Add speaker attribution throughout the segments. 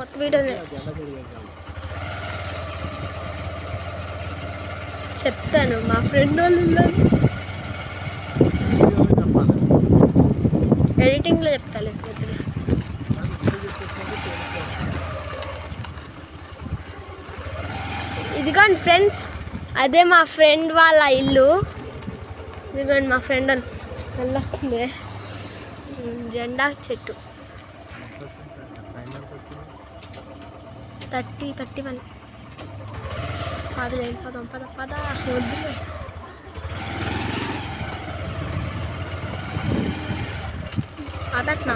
Speaker 1: కొత్త వీడియో చెప్తాను మా ఫ్రెండ్ వాళ్ళు ఉన్నారు. ఎడిటింగ్లో చెప్తాను ఇదిగోండి ఫ్రెండ్స్ అదే మా ఫ్రెండ్ వాళ్ళ ఇల్లు. ఇదిగోండి మా ఫ్రెండ్ వెళ్ళొస్తుంది జెండా చెట్టు. Thirty thirty one. పద వెళ్ళిపోదాం పద పద వద్దులే అదట్నా?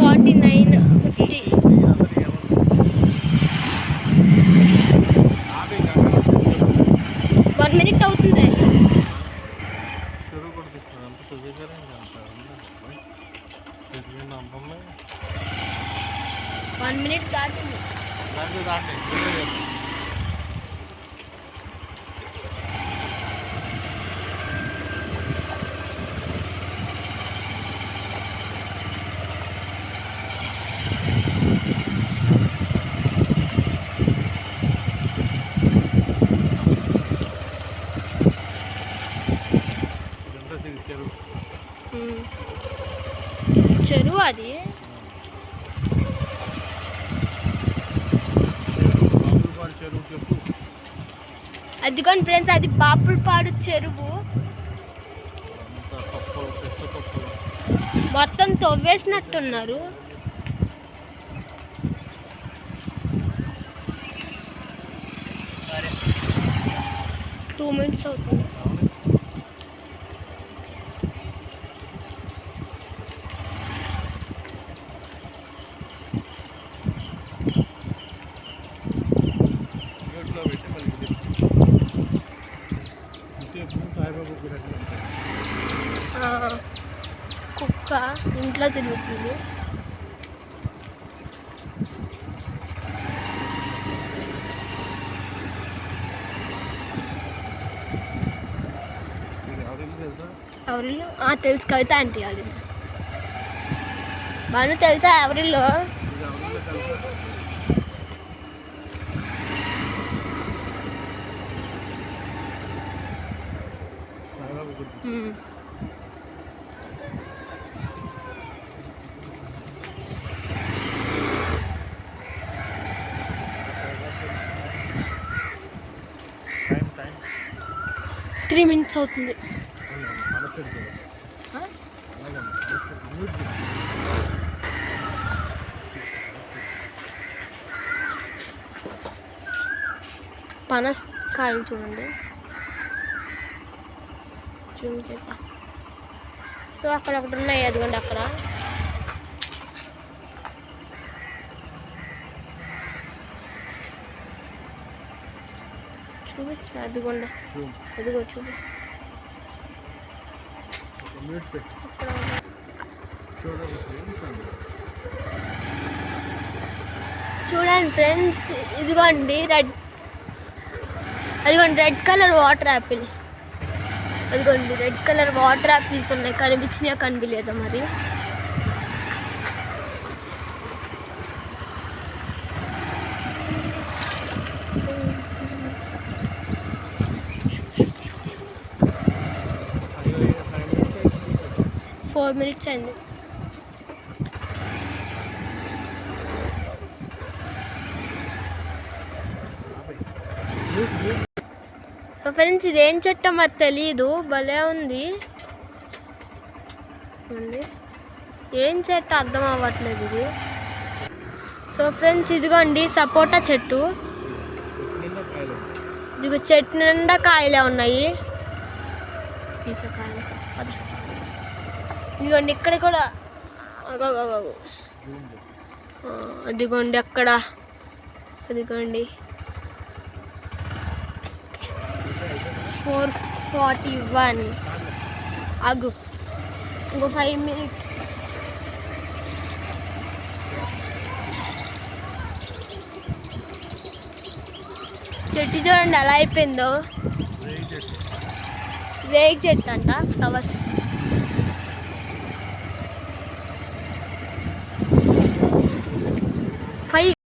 Speaker 1: Forty nine fifty. One minute అవుతుంది? వన్ మినిట్ దాటింది. చెరువు అది. ఇదిగోండి ఫ్రెండ్స్? అది పాపులపాడు చెరువు. మొత్తం తవ్వేసినట్టున్నారు. టూ మినిట్స్ అవుతుంది. కుక్క ఇంట్లో తిరుగుతుంది. ఎవరిల్లు ఆ, తెలుసు కవిత ఆంటీ అది. బాను తెలుసా ఎవరిల్లు ఉమ్. త్రీ మినిట్స్ అవుతుంది. పనస్ కాయలు చూడండి. జూమ్ చేసా. సో అక్కడ ఒకటి ఉన్నాయి అదిగోండి అక్కడ. చూపించు అదిగోండి. అదిగో చూపిస్తా. చూడండి ఫ్రెండ్స్ ఇదిగోండి రెడ్ అదిగోండి రెడ్ కలర్ వాటర్ యాపిల్. అదిగోండి రెడ్ కలర్ వాటర్ యాపిల్స్ ఉన్నాయి. కనిపించినాయా కనిపించలేదా మరి. ఫోర్ మినిట్స్ అయింది ఫ్రెండ్స్ ఇదేం చెట్టో మరి తెలియదు భలే ఉంది. ఏం చెట్టు అర్థం అవ్వట్లేదు ఇది. సో ఫ్రెండ్స్ ఇదిగోండి సపోటా చెట్టు. ఇదిగో చెట్టు నిండా కాయలే ఉన్నాయి. తీసే కాయలు. ఇదిగోండి ఇక్కడ కూడా. అదిగోండి అక్కడ. అదిగోండి. Four forty one. అగు ఇంకో ఫైవ్ మినిట్స్. చెట్టు చూడండి ఎలా అయిపోయిందో. రేక్ చెట్టు అంట ఫ్లవర్స్.